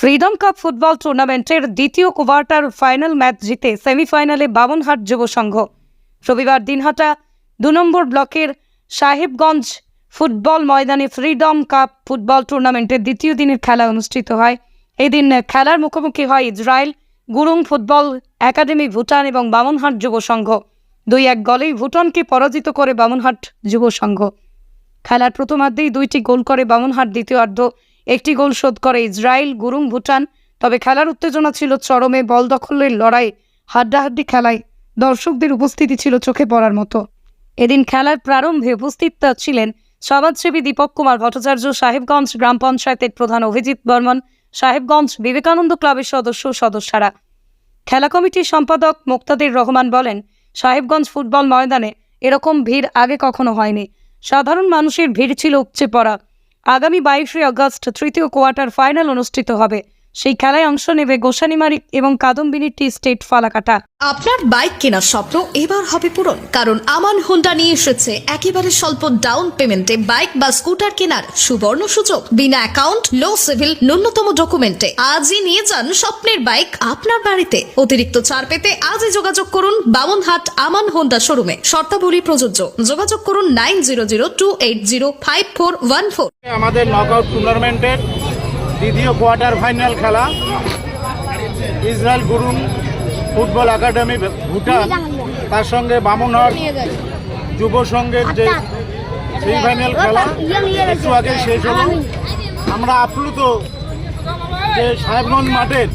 Freedom cup football টুর্নামেন্টের দ্বিতীয় quarter final match জিতে সেমিফাইনালে বামনহাট যুব সংঘ। রবিবার দিনহাটা দু নম্বর ব্লকের সাহেবগঞ্জ ফুটবল ময়দানে ফ্রিডম কাপ ফুটবল টুর্নামেন্টের দ্বিতীয় দিনের খেলা অনুষ্ঠিত হয়। এদিন খেলার মুখোমুখি হয় Israel, Gurung football academy Bhutan এবং বামনহাট যুব সংঘ। দুই এক গলেই ভুটানকে পরাজিত করে বামনহাট যুব সংঘ। খেলার প্রথমার্ধেই দুইটি গোল করে বামনহাট দ্বিতীয়ার্ধ একটি গোল শোধ করে ইসরায়েল, গুরুং ভুটান। তবে খেলার উত্তেজনা ছিল চরমে, বল দখলের লড়াই হাড্ডাহাড্ডি খেলায় দর্শকদের উপস্থিতি ছিল চোখে পড়ার মতো। এদিন খেলার প্রারম্ভে উপস্থিত ছিলেন সমাজসেবী দীপক কুমার ভট্টাচার্য, সাহেবগঞ্জ গ্রাম পঞ্চায়েতের প্রধান অভিজিৎ বর্মন, সাহেবগঞ্জ বিবেকানন্দ ক্লাবের সদস্য সদস্যরা। খেলা কমিটির সম্পাদক মুক্তাদির রহমান বলেন, সাহেবগঞ্জ ফুটবল ময়দানে এরকম ভিড় আগে কখনো হয়নি। সাধারণ মানুষের ভিড় ছিল উপচে পড়া। আগামী বাইশে আগস্ট তৃতীয় কোয়ার্টার ফাইনাল অনুষ্ঠিত হবে। সেই খেলায় অংশ নেবে গোসানিমারি এবং কাদম্বিনী টি স্টেট ফালাকাটা। আপনার বাইক কেনার স্বপ্ন এবার হবে পূরণ কারণ আমান হোন্ডা নিয়ে এসেছে একেবারে স্বল্প ডাউন পেমেন্টে বাইক বা স্কুটার কেনার সুবর্ণ সুযোগ। বিনা অ্যাকাউন্ট লো সিভিল ন্যূনতম ডকুমেন্টে আজই নিয়ে যান স্বপ্নের বাইক আপনার বাড়িতে। অতিরিক্ত ছাড় পেতে আজই যোগাযোগ করুন বামনহাট আমান হোন্ডা শোরুমে। শর্তাবলী প্রযোজ্য। যোগাযোগ করুন nine zero zero two eight zero five four one four. আমাদের নকআউট টুর্নামেন্টের দ্বিতীয় কোয়ার্টার ফাইনাল খেলা। Israel Gurung football academy Bhutan, তার সঙ্গে বামনহাট যুব সংঘের যে সেমিফাইনাল খেলা, একটু আগে শেষ হলো। আমরা আপ্লুত যে সাহেবগঞ্জ মাঠের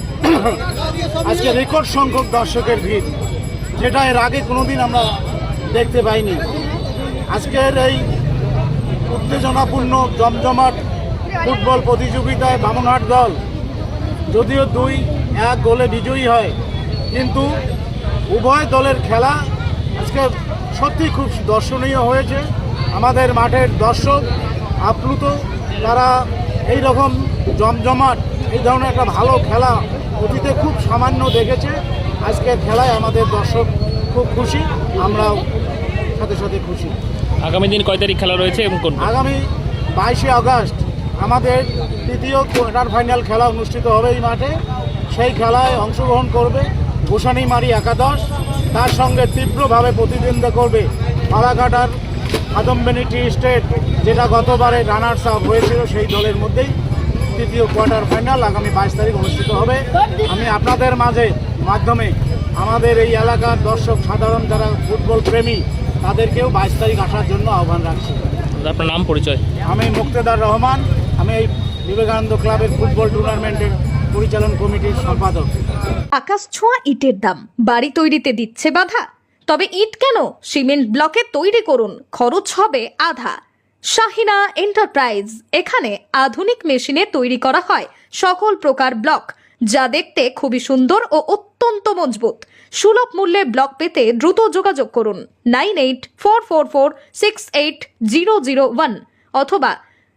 আজকে রেকর্ড সংখ্যক দর্শকের ভিড়, যেটা এর আগে কোনোদিন আমরা দেখতে পাইনি। আজকের এই উত্তেজনাপূর্ণ, জমজমাট ফুটবল প্রতিযোগিতায় বামনহাট দল। যদিও দুই এক গোলে বিজয়ী হয় কিন্তু উভয় দলের খেলা আজকে সত্যি খুব দর্শনীয় হয়েছে। আমাদের মাঠের দর্শক আপ্লুত তারা এই রকম জমজমাট এই ধরনের একটা ভালো খেলা অতীতে খুব সামান্য দেখেছে। আজকের খেলায় আমাদের দর্শক খুব খুশি আমরাও সাথে সাথে খুশি। আগামী দিন কয় তারিখ খেলা রয়েছে এবং কোন আগামী বাইশে আগস্ট আমাদের তৃতীয় কোয়ার্টার ফাইনাল খেলা অনুষ্ঠিত হবে এই মাঠে। সেই খেলায় অংশগ্রহণ করবে গোসানিমারি একাদশ। তার সঙ্গে তীব্রভাবে প্রতিদ্বন্দ্বিতা করবে ফালাকাটার আদমবেনি টি স্টেট যেটা গতবারে রানার্স আপ হয়েছিল সেই দলের মধ্যেই। তৃতীয় কোয়ার্টার ফাইনাল আগামী বাইশ তারিখ অনুষ্ঠিত হবে। আমি আপনাদের মাঝে মাধ্যমে আমাদের এই এলাকার দর্শক সাধারণ যারা ফুটবল প্রেমী তাদেরকেও বাইশ তারিখ আসার জন্য আহ্বান রাখছি। আপনার নাম পরিচয়? আমি মুক্তেদার রহমান। আমি এই বিবেকানন্দ ক্লাবের ফুটবল টুর্নামেন্টের পরিচালন কমিটির সম্পাদক। আকাশ ছোঁয়া ইটের দাম। বাড়ি তৈরিতে দিচ্ছে বাধা। তবে ইট কেন? সিমেন্ট ব্লকে তৈরি করুন। খরচ হবে আধা। শাহিনা এন্টারপ্রাইজ। এখানে আধুনিক মেশিনে তৈরি করা হয় সকল প্রকার ব্লক। যা দেখতে খুবই সুন্দর ও অত্যন্ত মজবুত। সুলভ মূল্যে ব্লক পেতে দ্রুত যোগাযোগ করুন। Nine eight four four four six eight zero zero one অথবা